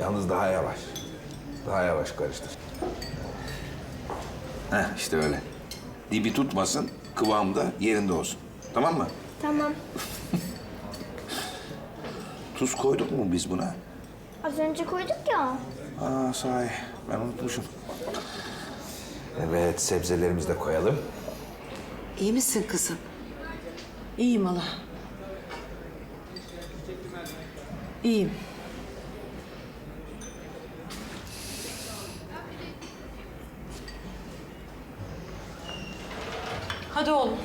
Yalnız daha yavaş. Daha yavaş karıştır. Heh işte öyle. Dibi tutmasın, kıvamı da yerinde olsun. Tamam mı? Tamam. Tuz koyduk mu biz buna? Az önce koyduk ya. Aa sahi ben unutmuşum. Evet sebzelerimizi de koyalım. İyi misin kızım? İyiyim hala. İyiyim. Hadi oğlum.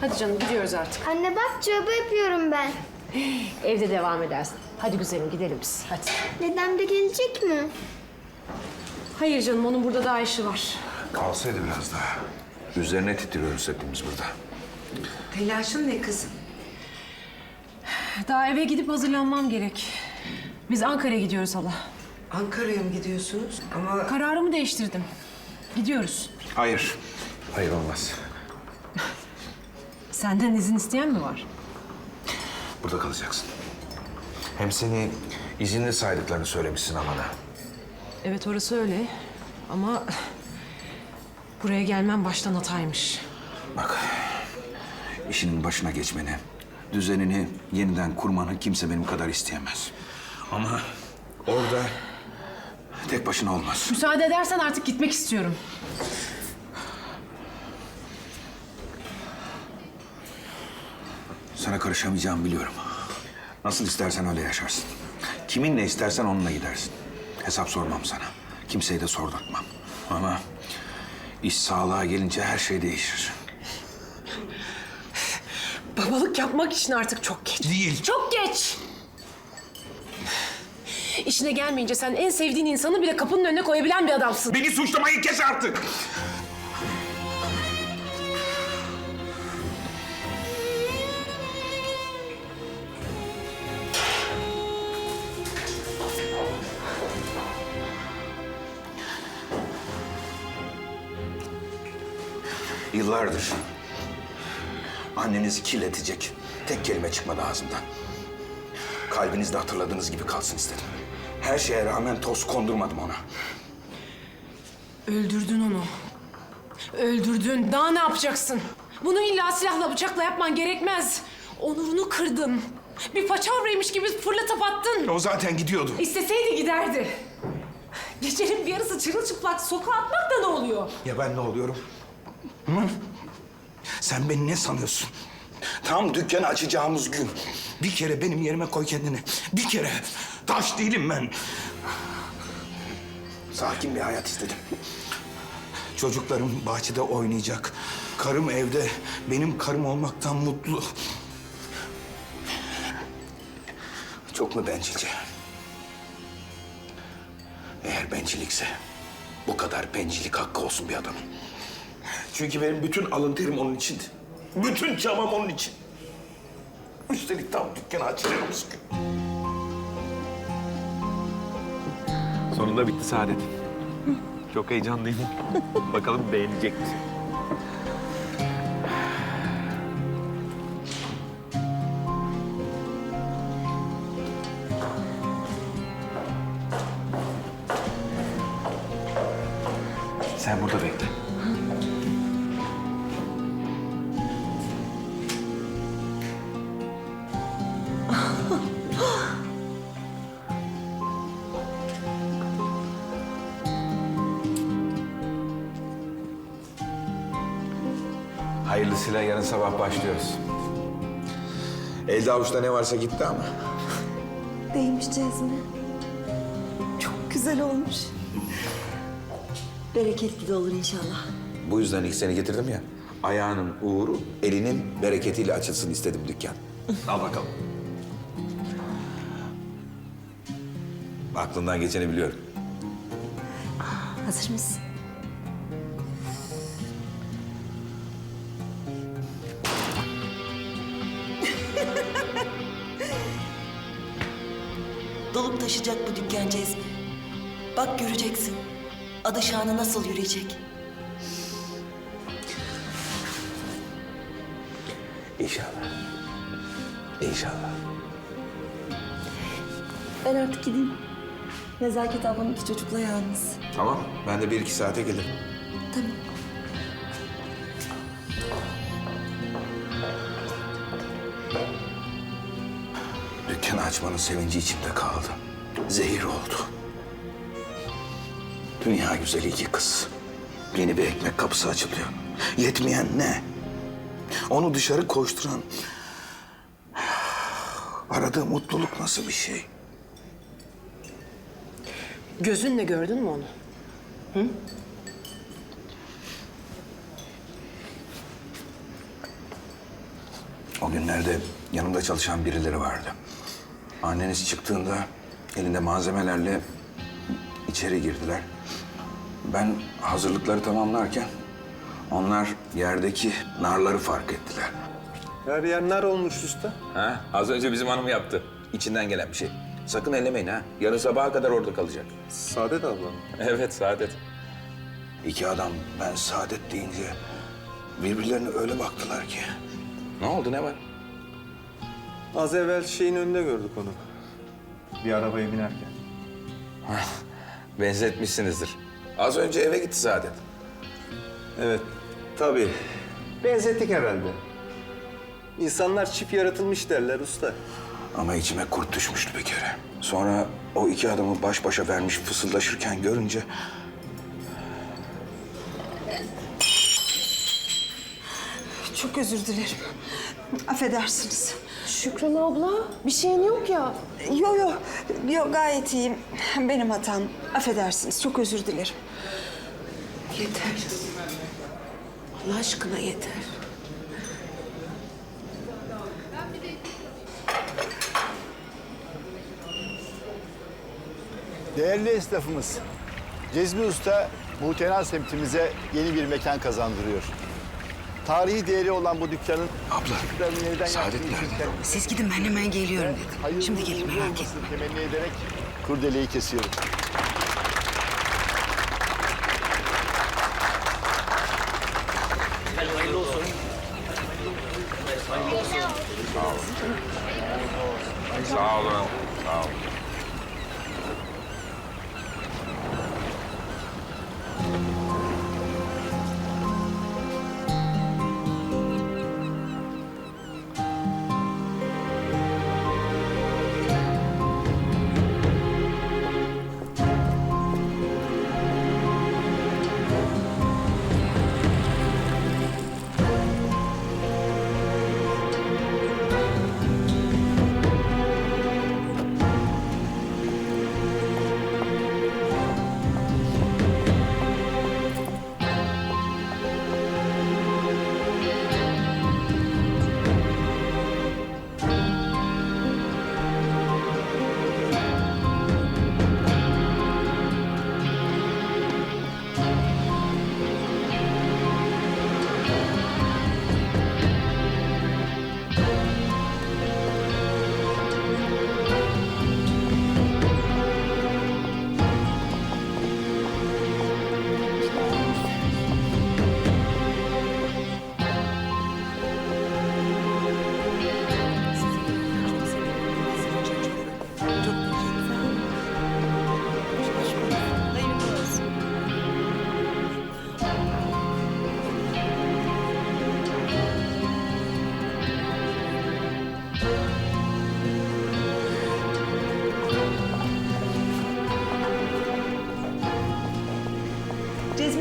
Hadi canım gidiyoruz artık. Anne bak çorba yapıyorum ben. Evde devam edersin. Hadi güzelim gidelim biz. Hadi. Dedem de gelecek mi? Hayır canım onun burada daha işi var. Kalsaydı biraz daha. Üzerine titriyoruz hepimiz burada. Telaşın ne kızım? Daha eve gidip hazırlanmam gerek. Biz Ankara'ya gidiyoruz hala. Ankara'ya mı gidiyorsunuz? Ama Kararımı değiştirdim. Gidiyoruz. Hayır. Hayır olmaz. Senden izin isteyen mi var? Burada kalacaksın. Hem seni izinli saydıklarını söylemişsin amana. Evet orası öyle. Ama buraya gelmem baştan hataymış. Bak, işinin başına geçmeni, düzenini yeniden kurmanı kimse benim kadar isteyemez. Ama orada tek başına olmaz. Müsaade edersen artık gitmek istiyorum. Sana karışamayacağımı biliyorum. Nasıl istersen öyle yaşarsın. Kiminle istersen onunla gidersin. Hesap sormam sana. Kimseye de sordurtmam. Ama iş sağlığa gelince her şey değişir. Babalık yapmak için artık çok geç. Değil. Çok geç. İşine gelmeyince sen en sevdiğin insanı bile kapının önüne koyabilen bir adamsın. Beni suçlamayı kes artık. Yıllardır annenizi kirletecek tek kelime çıkmadı ağzımdan. Kalbinizde hatırladığınız gibi kalsın istedim. Her şeye rağmen toz kondurmadım ona. Öldürdün onu. Öldürdün. Daha ne yapacaksın? Bunu illa silahla bıçakla yapman gerekmez. Onurunu kırdın. Bir paçavraymış gibi fırlatıp attın. O zaten gidiyordu. İsteseydi giderdi. Gecenin bir yarısı çırılçıplak sokağa atmak da ne oluyor? Ya ben ne oluyorum? Hı? Sen beni ne sanıyorsun? Tam dükkanı açacağımız gün. Bir kere benim yerime koy kendini. Bir kere. Taş değilim ben. Sakin bir hayat istedim. Çocuklarım bahçede oynayacak. Karım evde. Benim karım olmaktan mutlu. Çok mu bencilce? Eğer bencillikse bu kadar bencillik hakkı olsun bir adamın. Çünkü benim bütün alın terim onun içindi. Bütün çabam onun için. Üstelik tam dükkanı açacağımız gün. Sonunda bitti Saadet. Çok heyecanlıyım. Bakalım beğenecek misin? Hayırlısıyla yarın sabah başlıyoruz. Elde avuçta ne varsa gitti ama. Değmişeceğiz mi? Çok güzel olmuş. Bereketli de olur inşallah. Bu yüzden ilk seni getirdim ya. Ayağının uğuru, elinin bereketiyle açılsın istedim dükkan. Al bakalım. Aklından geçeni biliyorum. Hazır mısın? Dolup taşacak bu dükkan Cezmi. Bak göreceksin. Adı şanı nasıl yürüyecek. İnşallah. İnşallah. Ben artık gideyim. Nezaket ablanın iki çocukla yalnız. Tamam. Ben de bir iki saate gelirim. Tamam. Dükkanı açmanın sevinci içimde kaldı. Zehir oldu. Dünya güzeli iki kız. Yeni bir ekmek kapısı açılıyor. Yetmeyen ne? Onu dışarı koşturan... Aradığı mutluluk nasıl bir şey? Gözünle gördün mü onu? O günlerde yanımda çalışan birileri vardı. Anneniz çıktığında elinde malzemelerle içeri girdiler. Ben hazırlıkları tamamlarken onlar yerdeki narları fark ettiler. Her yer nar olmuş usta. Ha, az önce bizim hanım yaptı. İçinden gelen bir şey. Sakın ellemeyin ha. Yarın sabaha kadar orada kalacak. Saadet abla. Evet Saadet. İki adam ben Saadet deyince birbirlerine öyle baktılar ki. Ne oldu ne var? Az evvel şeyin önünde gördük onu. Bir arabaya binerken. Benzetmişsinizdir. Az önce eve gitti Saadet. Evet, tabii. Benzettik herhalde. İnsanlar çift yaratılmış derler usta. Ama içime kurt düşmüştü bir kere. Sonra o iki adamı baş başa vermiş fısıldaşırken görünce... çok özür dilerim. Affedersiniz. Şükran abla bir şeyin yok ya. Yo yo, yo gayet iyiyim. Benim hatam. Affedersiniz, çok özür dilerim. Yeter. Allah aşkına yeter. Değerli esnafımız, Cezmi Usta Muhtena semtimize yeni bir mekan kazandırıyor. Tarihi değeri olan bu dükkanın Abla, Saadet nerede? Siz gidin ben hemen geliyorum dedim. hayırlı Şimdi uğurlu merak etme. temenni ederek kurdeleyi kesiyorum. Sağ olun. Sağ olun. Cezmi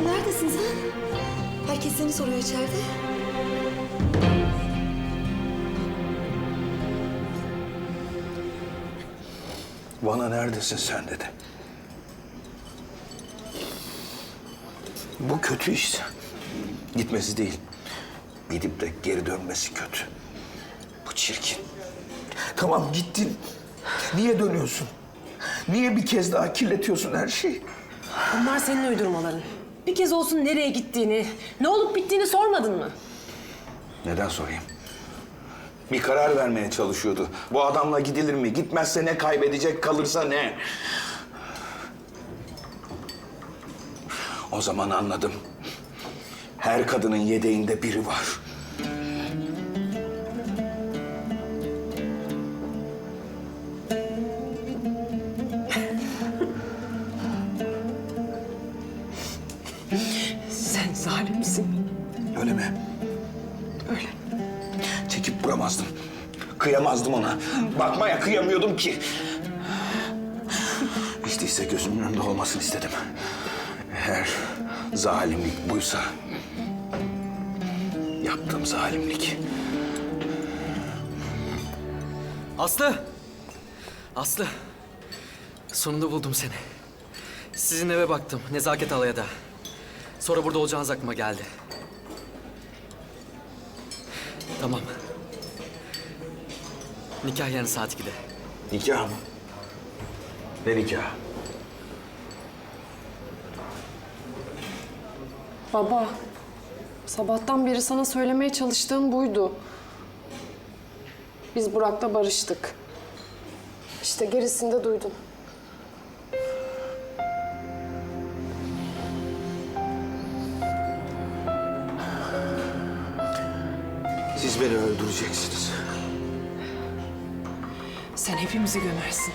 neredesin sen? Herkes seni soruyor içeride. Bana neredesin sen dedi. Bu kötü işte. Gitmesi değil. Gidip de geri dönmesi kötü. Çirkin. Tamam gittin. Niye dönüyorsun? Niye bir kez daha kirletiyorsun her şeyi? Bunlar senin uydurmaların. Bir kez olsun nereye gittiğini, ne olup bittiğini sormadın mı? Neden sorayım? Bir karar vermeye çalışıyordu. Bu adamla gidilir mi? Gitmezse ne kaybedecek, kalırsa ne? O zaman anladım. Her kadının yedeğinde biri var. Öyle mi? Öyle. Çekip vuramazdım. Kıyamazdım ona. Bakmaya kıyamıyordum ki. Hiç değilse gözümün önünde olmasını istedim. Eğer zalimlik buysa... ...yaptığım zalimlik. Aslı! Aslı! Sonunda buldum seni. Sizin eve baktım, nezaket alaya da. Sonra burada olacağınız aklıma geldi. Tamam. Nikah yarın saat 2'de. Nikah mı? Ne nikah? Baba, sabahtan beri sana söylemeye çalıştığım buydu. Biz Burak'la barıştık. İşte gerisini de duydun. Siz beni öldüreceksiniz. Sen hepimizi gömersin.